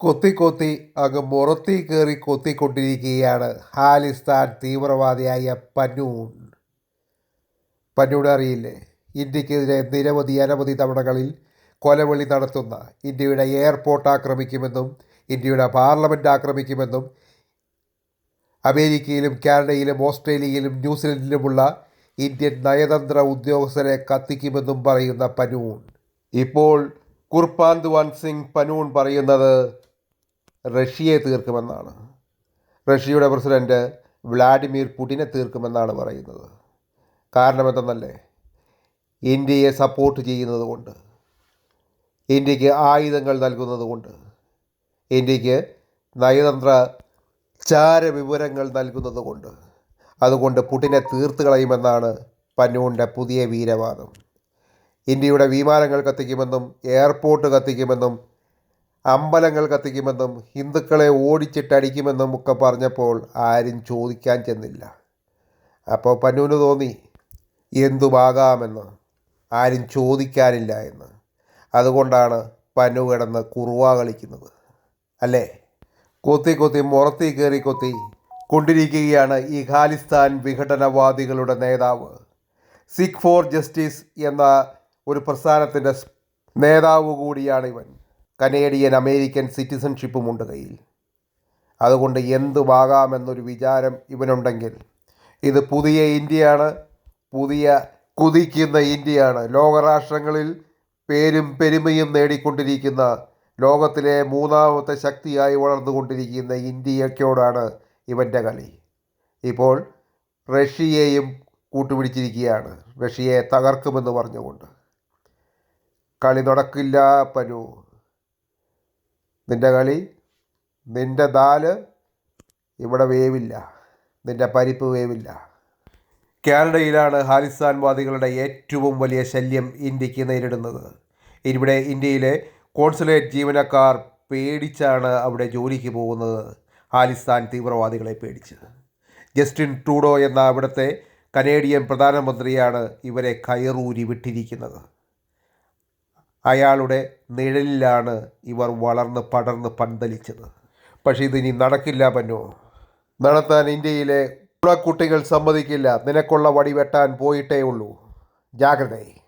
കൊത്തി കൊത്തി അങ്ങ് മുറത്തി കയറി കൊത്തിക്കൊണ്ടിരിക്കുകയാണ്. ഹാലിസ്ഥാൻ തീവ്രവാദിയായ പന്നൂൺ. പന്നൂൺ അറിയില്ലേ? ഇന്ത്യക്കെതിരെ നിരവധി അനവധി തവണകളിൽ കൊലവിളി നടത്തുന്ന ഇന്ത്യയുടെ എയർപോർട്ട് ആക്രമിക്കുമെന്നും ഇന്ത്യയുടെ പാർലമെന്റ് ആക്രമിക്കുമെന്നും അമേരിക്കയിലും കാനഡയിലും ഓസ്ട്രേലിയയിലും ന്യൂസിലൻഡിലുമുള്ള ഇന്ത്യൻ നയതന്ത്ര ഉദ്യോഗസ്ഥരെ കത്തിക്കുമെന്നും പറയുന്ന പനൂൺ ഇപ്പോൾ കുർപാന്ത്വാൻ സിംഗ് പനൂൺ പറയുന്നത് റഷ്യയെ തീർക്കുമെന്നാണ്. റഷ്യയുടെ പ്രസിഡന്റ് വ്ളാഡിമിർ പുടിനെ തീർക്കുമെന്നാണ് പറയുന്നത്. കാരണം എന്തെന്നല്ലേ ഇന്ത്യയെ സപ്പോർട്ട് ചെയ്യുന്നത് കൊണ്ട്. ഇന്ത്യയ്ക്ക് ആയുധങ്ങൾ നൽകുന്നത് കൊണ്ട്. ഇന്ത്യയ്ക്ക് നയതന്ത്ര ചാരവിവരങ്ങൾ നൽകുന്നത് കൊണ്ട്. അതുകൊണ്ട് പുടിനെ തീർത്ത് കളയുമെന്നാണ് പന്നൂണിന്റെ പുതിയ വീരവാദം. ഇന്ത്യയുടെ വിമാനങ്ങൾ കത്തിക്കുമെന്നും എയർപോർട്ട് കത്തിക്കുമെന്നും അമ്പലങ്ങൾ കത്തിക്കുമെന്നും ഹിന്ദുക്കളെ ഓടിച്ചിട്ടടിക്കുമെന്നും ഒക്കെ പറഞ്ഞപ്പോൾ ആരും ചോദിക്കാൻ ചെന്നില്ല. അപ്പോൾ പന്നൂന് തോന്നി എന്തുമാകാമെന്ന്? ആരും ചോദിക്കാനില്ല എന്ന്. അതുകൊണ്ടാണ് പന്നു കിടന്ന് കുറുവ കളിക്കുന്നത്. അല്ലേ? കൊത്തി കൊത്തി മുറത്തി കയറി കൊത്തി കൊണ്ടിരിക്കുകയാണ് ഈ ഖാലിസ്ഥാൻ വിഘടനവാദികളുടെ നേതാവ്. സിഖ് ഫോർ ജസ്റ്റിസ് എന്ന ഒരു പ്രസ്ഥാനത്തിന്റെ നേതാവ് കൂടിയാണ് ഇവൻ. കനേഡിയൻ അമേരിക്കൻ സിറ്റിസൺഷിപ്പുമുണ്ട് കയ്യിൽ. അതുകൊണ്ട് എന്തുമാകാമെന്നൊരു വിചാരം ഇവനുണ്ടെങ്കിൽ ഇത് പുതിയ ഇന്ത്യയാണ് പുതിയ കുതിക്കുന്ന ഇന്ത്യയാണ്. ലോകരാഷ്ട്രങ്ങളിൽ പേരും പെരുമയും നേടിക്കൊണ്ടിരിക്കുന്ന ലോകത്തിലെ മൂന്നാമത്തെ ശക്തിയായി വളർന്നുകൊണ്ടിരിക്കുന്ന ഇന്ത്യയ്ക്കോടാണ് ഇവന്റെ കളി. ഇപ്പോൾ റഷ്യയെയും കൂട്ടുപിടിച്ചിരിക്കുകയാണ്. റഷ്യയെ തകർക്കുമെന്ന് പറഞ്ഞുകൊണ്ട്. കളി നടക്കില്ല പനു. നിന്റെ കളി നിന്റെ ദാൽ ഇവിടെ വേവില്ല. നിന്റെ പരിപ്പ് വേവില്ല. കാനഡയിലാണ് ഹാലിസ്ഥാൻവാദികളുടെ ഏറ്റവും വലിയ ശല്യം ഇന്ത്യയ്ക്ക് നേരിടുന്നത്. ഇവിടെ ഇന്ത്യയിലെ കോൺസുലേറ്റ് ജീവനക്കാർ പേടിച്ചാണ് അവിടെ ജോലിക്ക് പോകുന്നത്. ഹാലിസ്ഥാൻ തീവ്രവാദികളെ പേടിച്ച് ജസ്റ്റിൻ ട്രൂഡോ എന്ന അവിടുത്തെ കനേഡിയൻ പ്രധാനമന്ത്രിയാണ് ഇവരെ കയറൂരി വിട്ടിരിക്കുന്നത്. അയാളുടെ നിഴലിലാണ് ഇവർ വളർന്ന് പടർന്ന് പന്തലിച്ചത്. പക്ഷേ ഇതിനി നടക്കില്ല പന്നോ. നടത്താൻ ഇന്ത്യയിലെ കുട്ടികൾ സമ്മതിക്കില്ല. നിനക്കുള്ള വടി വെട്ടാൻ പോയിട്ടേ ഉള്ളൂ. ജാഗ്രതയെ.